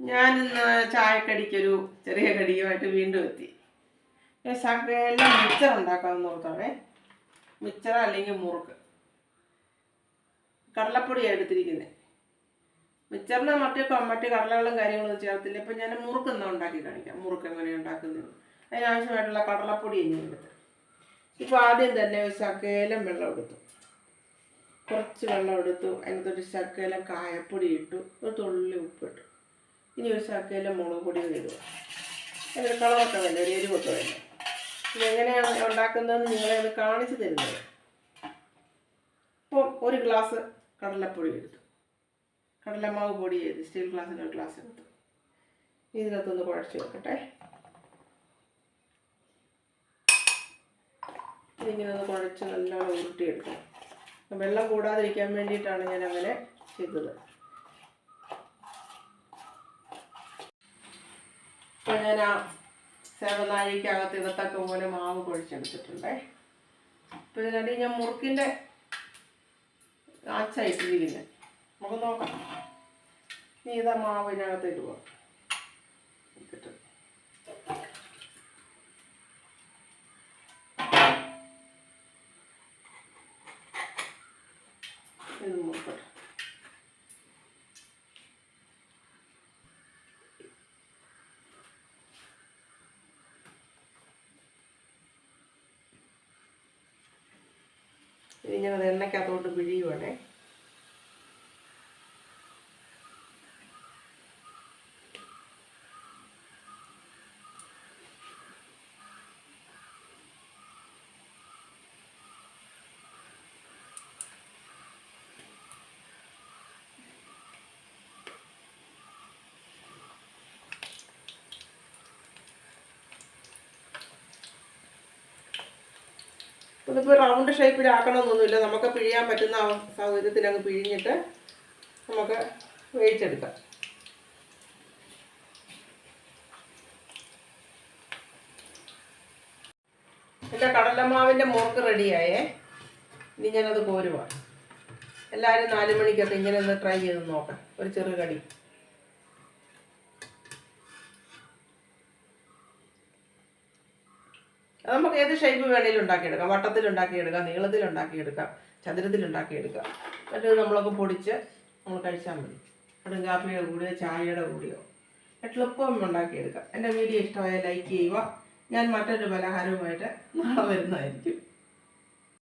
ഞാനിന്ന് ചായക്കടിക്കൊരു ചെറിയ കടിയുമായിട്ട് വീണ്ടും എത്തി. ഞാൻ മിക്സർ ഉണ്ടാക്കാമെന്ന് ഓർത്താണേ. മിച്ചർ അല്ലെങ്കിൽ മുറുക്ക്. കടലപ്പൊടിയാണ് എടുത്തിരിക്കുന്നത് മിച്ചറിന് മറ്റേ മറ്റു കടലകളും കാര്യങ്ങളും ചേർത്തില്ല. ഇപ്പം ഞാൻ മുറുക്ക് എന്നാൽ ഉണ്ടാക്കി കാണിക്കാം. മുറുക്ക് എങ്ങനെ ഉണ്ടാക്കുന്നത്. അതിനാവശ്യമായിട്ടുള്ള കടലപ്പൊടി ഇനി എടുത്ത്. ഇപ്പോൾ ആദ്യം തന്നെ ഒരു ശക്കേലം വെള്ളം എടുത്തു. കുറച്ച് വെള്ളം എടുത്തു. അതിനകത്തൊരു ശക്കേലം കായപ്പൊടി ഇട്ടു. ഒരു തുള്ളി ഉപ്പിട്ടു. ഇനി ഒരു ചക്കയിലെ മുളക് പൊടി ഇടുക. അതിന് കളറൊക്കെ വേണ്ട? ഒരു എരിവൊക്കെ വേണ്ട? ഇതെങ്ങനെയാണ് ഉണ്ടാക്കുന്നതെന്ന് നിങ്ങളെ ഒന്ന് കാണിച്ചു തരുന്നത്. ഇപ്പോൾ ഒരു ഗ്ലാസ് കടലപ്പൊടി എടുത്തു. കടലമാവ് പൊടി ചെയ്ത് സ്റ്റീൽ ഗ്ലാസ്സിന്റെ ഒരു ഗ്ലാസ് എടുത്തു. ഇതിനകത്തൊന്ന് കുഴച്ച് വെക്കട്ടെ. ഇതിങ്ങനെ ഒന്ന് കുഴച്ച് നല്ലോണം ഉരുട്ടിയെടുക്കണം. വെള്ളം കൂടാതിരിക്കാൻ വേണ്ടിയിട്ടാണ് ഞാൻ അങ്ങനെ ചെയ്തത്. ഞാൻ ആ സേവനാഴിക്കകത്ത് ഇടത്തൊക്കെ പോലെ മാവ് കുഴച്ചെടുത്തിട്ടുണ്ടേ അപ്പോൾ ഇതിനടി ഞാൻ മുറുക്കിന്റെ ആച്ചായിട്ടിരിക്കുന്നത് നമുക്ക് നോക്കാം. നീ ഇതാ മാവ് ഇതിനകത്ത് ഇടുക ഇനി ഞങ്ങൾ എണ്ണയ്ക്കകത്തോട്ട് പിഴിയുവാണേ. ഇതിപ്പോൾ റൗണ്ട് ഷേപ്പിലാക്കണമെന്നൊന്നുമില്ല നമുക്ക് പിഴിയാൻ പറ്റുന്ന സൗകര്യത്തിൽ അങ്ങ് പിഴിഞ്ഞിട്ട് നമുക്ക് വേവിച്ചെടുക്കാം. എന്റെ കടലമാവിന്റെ മുറുക്ക് റെഡിയായേ. ഇനി ഞാനത് കോരുവാണ് എല്ലാവരും നാല് മണിക്കൊക്കെ ഇങ്ങനെ ഒന്ന് ട്രൈ ചെയ്ത് നോക്കാം. ഒരു ചെറു കടി നമുക്ക് ഏത് ഷേപ്പ് വേണേലും ഉണ്ടാക്കിയെടുക്കാം. വട്ടത്തിൽ ഉണ്ടാക്കിയെടുക്കാം നീളത്തിൽ ഉണ്ടാക്കിയെടുക്കാം ചതുരത്തിൽ ഉണ്ടാക്കിയെടുക്കാം. എന്നിട്ട് നമ്മളൊക്കെ പൊടിച്ച് നമ്മൾ കഴിച്ചാൽ മതി. കടും കാപ്പിയുടെ കൂടെയോ ചായയുടെ കൂടെയോ. എളുപ്പം ഉണ്ടാക്കിയെടുക്കാം. എന്റെ വീഡിയോ ഇഷ്ടമായ ലൈക്ക് ചെയ്യുക. ഞാൻ മറ്റൊരു പലഹാരവുമായിട്ട് നാളെ വരുന്നതായിരിക്കും.